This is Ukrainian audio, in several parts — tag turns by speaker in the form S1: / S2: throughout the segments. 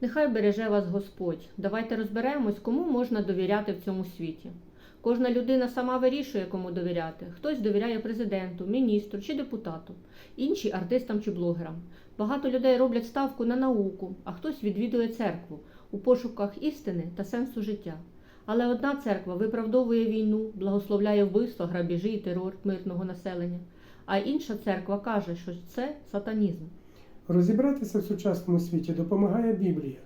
S1: Нехай береже вас Господь. Давайте розберемось, кому можна довіряти в цьому світі. Кожна людина сама вирішує, кому довіряти. Хтось довіряє президенту, міністру чи депутату, інші артистам чи блогерам. Багато людей роблять ставку на науку, а хтось відвідує церкву у пошуках істини та сенсу життя. Але одна церква виправдовує війну, благословляє вбивства, грабіжі і терор мирного населення, а інша церква каже, що це сатанізм.
S2: Розібратися в сучасному світі допомагає Біблія.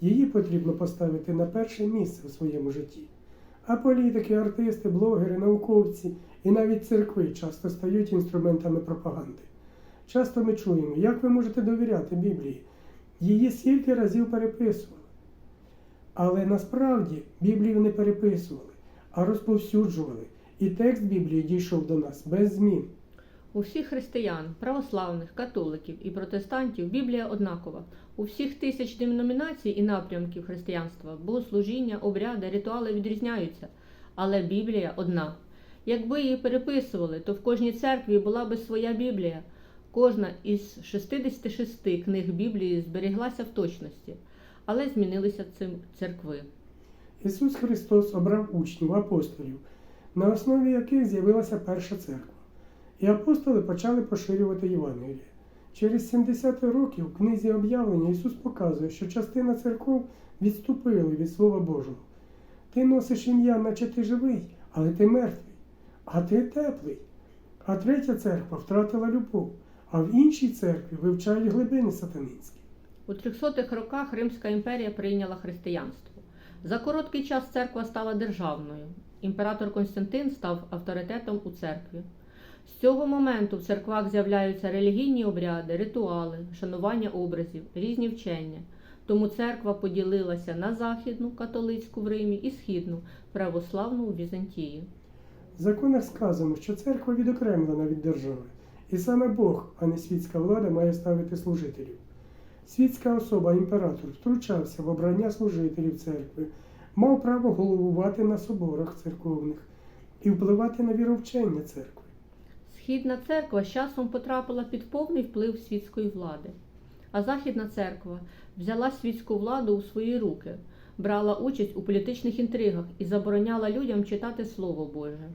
S2: Її потрібно поставити на перше місце в своєму житті. А політики, артисти, блогери, науковці і навіть церкви часто стають інструментами пропаганди. Часто ми чуємо, як ви можете довіряти Біблії. Її стільки разів переписували. Але насправді Біблію не переписували, а розповсюджували, і текст Біблії дійшов до нас без змін.
S1: У всіх християн, православних, католиків і протестантів Біблія однакова. У всіх тисяч деномінацій і напрямків християнства богослужіння, обряди, ритуали відрізняються, але Біблія одна. Якби її переписували, то в кожній церкві була би своя Біблія. Кожна із 66 книг Біблії зберіглася в точності, але змінилися цим церкви.
S2: Ісус Христос обрав учнів, апостолів, на основі яких з'явилася перша церква. І апостоли почали поширювати Євангеліє. Через 70 років в книзі об'явлення Ісус показує, що частина церков відступили від Слова Божого. Ти носиш ім'я, наче ти живий, але ти мертвий, а ти теплий. А третя церква втратила любов, а в іншій церкві вивчають глибини сатанинські.
S1: У 300-х роках Римська імперія прийняла християнство. За короткий час церква стала державною. Імператор Константин став авторитетом у церкві. З цього моменту в церквах з'являються релігійні обряди, ритуали, шанування образів, різні вчення. Тому церква поділилася на західну католицьку в Римі і східну православну у Візантії.
S2: В законах сказано, що церква відокремлена від держави, і саме Бог, а не світська влада, має ставити служителів. Світська особа, імператор, втручався в обрання служителів церкви, мав право головувати на соборах церковних і впливати на віровчення церкви.
S1: Східна церква з часом потрапила під повний вплив світської влади, а Західна церква взяла світську владу у свої руки, брала участь у політичних інтригах і забороняла людям читати Слово Боже.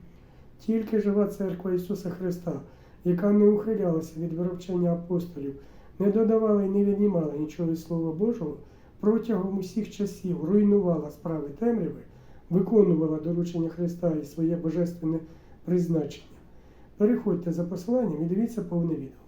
S2: Тільки жива церква Ісуса Христа, яка не ухилялася від вировчення апостолів, не додавала і не віднімала нічого від Слова Божого, протягом усіх часів руйнувала справи темряви, виконувала доручення Христа і своє божественне призначення. Переходьте за посиланням і дивіться повне відео.